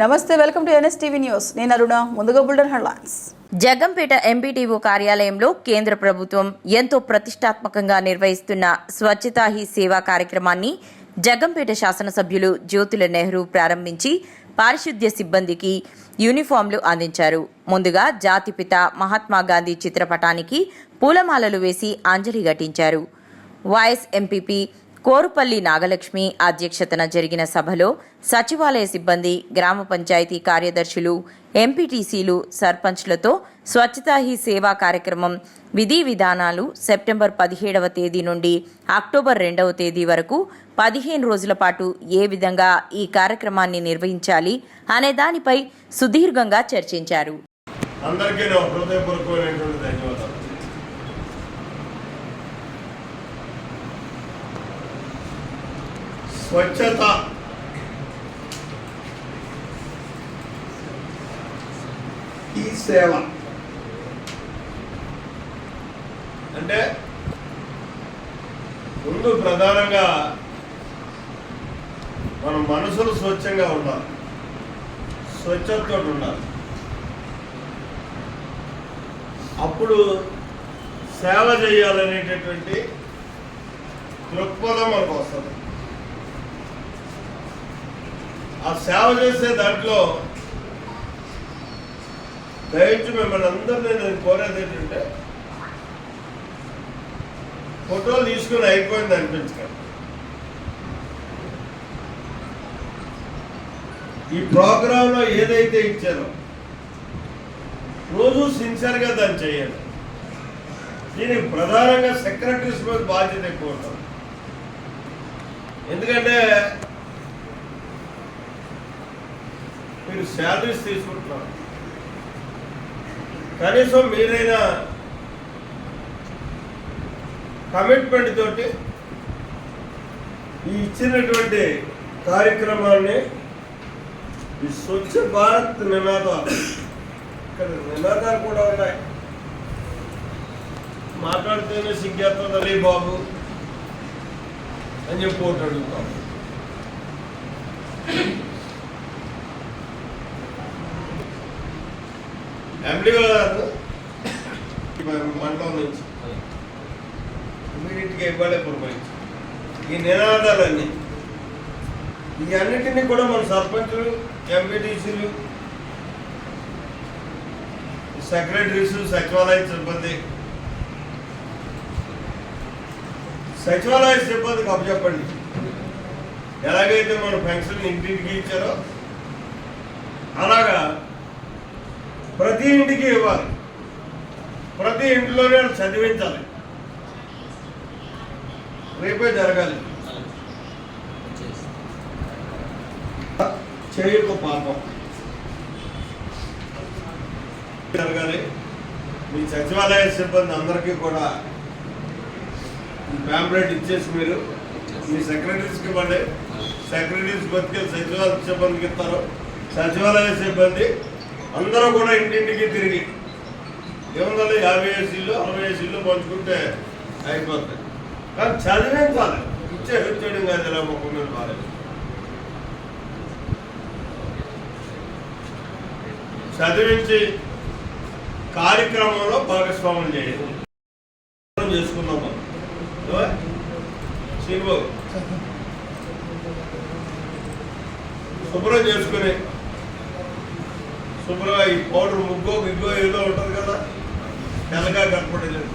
నమస్తే welcome to NSTV news. నేను అరుణ ముందుగా బుల్డన్ హెడ్లైన్స్. జగంపేట ఎంపీటీఓ కార్యాలయంలో కేంద్ర ప్రభుత్వం ఎంతో ప్రతిష్టాత్మకంగా నిర్వహిస్తున్న స్వచ్ఛతా హీ సేవా కార్యక్రమాన్ని జగంపేట శాసనసభ్యులు జ్యోతుల నెహ్రూ ప్రారంభించి పారిశుద్ధ్య సిబ్బందికి యూనిఫామ్లు అందించారు. ముందుగా జాతిపిత మహాత్మా గాంధీ చిత్రపటానికి పూలమాలలు వేసి అంజలి ఘటించారు. వైఎస్ ఎంపీపీ కోరుపల్లి నాగలక్ష్మి అధ్యక్షతన జరిగిన సభలో సచివాలయ సిబ్బంది గ్రామ పంచాయతీ కార్యదర్శులు ఎంపీటీసీలు సర్పంచ్లతో స్వచ్ఛతా హీ సేవా కార్యక్రమం విధి విధానాలు సెప్టెంబర్ పదిహేడవ తేదీ నుండి అక్టోబర్ రెండవ తేదీ వరకు పదిహేను రోజుల పాటు ఏ విధంగా ఈ కార్యక్రమాన్ని నిర్వహించాలి అనే దానిపై సుదీర్ఘంగా చర్చించారు. అందరికీ స్వచ్ఛత. ఈ సేవ. అంటే ముందు ప్రధానంగా మన మనసులు స్వచ్ఛంగా ఉండాలి. స్వచ్ఛతతో ఉండాలి. అప్పుడు సేవ చేయాలనేటటువంటి దృక్పథం మనకు వస్తుంది. ఆ సేవ చేసే దాంట్లో దయచేసి మిమ్మల్ని అందరినీ నేను కోరేది ఏంటంటే ఫోటోలు తీసుకుని అయిపోయింది అనిపించకండి. ఈ ప్రోగ్రాంలో ఏదైతే ఇచ్చారో రోజు సిన్సియర్గా దాన్ని చేయాలి. దీనికి ప్రధానంగా సెక్రటరీస్ మీద బాధ్యత ఎక్కువ ఉంటుంది. ఎందుకంటే మీరు శాలరీస్ తీసుకుంటున్నారు. కనీసం మీరైనా కమిట్మెంట్ తోటి ఈ ఇచ్చినటువంటి కార్యక్రమాన్ని ఈ స్వచ్ఛ భారత్ నినాదాలు. ఇక్కడ నినాదాలు కూడా ఉన్నాయి. మాట్లాడితేనే సిగ్గేస్తుంది బాబు అని చెప్పి ఒకటి అడుగుతాం. ఎండి గారు మండలం నుంచి. ఇమీడియట్గా ఇవ్వాలే పురమాయించి ఈ నినాదాలన్నీ ఈ అన్నిటినీ కూడా మన సర్పంచులు ఎంపీటీసీలు సెక్రటరీస్ సచివాలయ సిబ్బంది. సచివాలయ సిబ్బందికి అప్పచెప్పండి ఎలాగైతే మన పెన్షన్ ఇంటింటికి ఇచ్చారో అలాగా ప్రతి ఇంటికి ఇవ్వాలి. ప్రతి ఇంట్లోనే వాళ్ళు చదివించాలి. రేపే జరగాలి. చేయకు పాపం. జరగాలి. మీ సచివాలయ సిబ్బంది అందరికీ కూడా ప్యాంప్లెట్ ఇచ్చేసి మీరు మీ సెక్రటరీస్కి ఇవ్వండి. సెక్రటరీస్ బతికి సచివాలయ సిబ్బందికి ఇస్తారు. సచివాలయ సిబ్బంది అందరూ కూడా ఇంటింటికి తిరిగి ఏముందండి యాభై ఏసీలు అరవై ఏసీలు పంచుకుంటే అయిపోతాయి. కానీ చదివించాలి ఇచ్చే హెచ్చడం కాదు ఇలా ముఖం మీద బాగాలేదు. చదివించి కార్యక్రమంలో భాగస్వామ్యం చేయాలి. చేసుకున్నాం మనం. శ్రీబాబు శుభ్రం చేసుకుని శుభ్రంగా ఈ పౌడర్ ముగ్గో గిగ్గో ఏదో ఉంటుంది కదా తెల్లగా కనపడలేదు.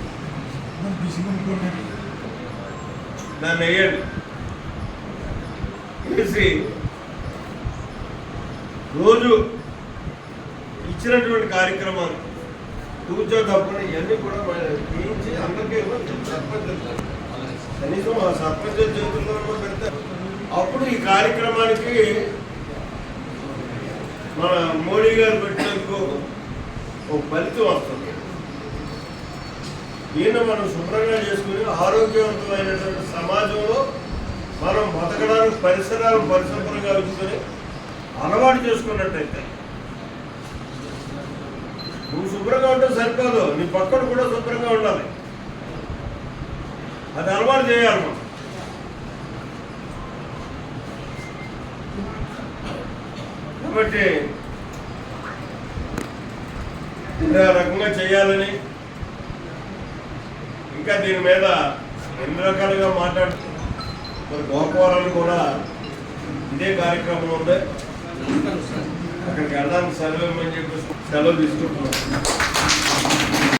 దాన్ని వేయండి. వేసి రోజు ఇచ్చినటువంటి కార్యక్రమాలు కూర్చో తప్పని ఇవన్నీ కూడా తీయించి అందరికీ ఇవ్వండి సర్పంచ్ కనీసం ఆ సర్పంచ్ చేతుల్లో పెడితే అప్పుడు ఈ కార్యక్రమానికి మన మోడీ గారు పెట్టినందుకు ఒక ఫలితం వస్తుంది. దీన్ని మనం శుభ్రంగా చేసుకుని ఆరోగ్యవంతమైనటువంటి సమాజంలో మనం బతకడానికి పరిసరాలు పరిశుభ్రంగా ఉంచుకొని అలవాటు చేసుకున్నట్టయితే నువ్వు శుభ్రంగా ఉంటే సరికాదు నీ పక్కన కూడా శుభ్రంగా ఉండాలి. అది అలవాటు చేయాలి మనం. కాబట్టి ఇది ఆ రకంగా చేయాలని ఇంకా దీని మీద ఎన్ని రకాలుగా మాట్లాడు మరి గోపవరాలు కూడా ఇదే కార్యక్రమం ఉంది అక్కడికి వెళ్ళడానికి సెలవు ఇవ్వమని చెప్పి సెలవు తీసుకుంటున్నాం.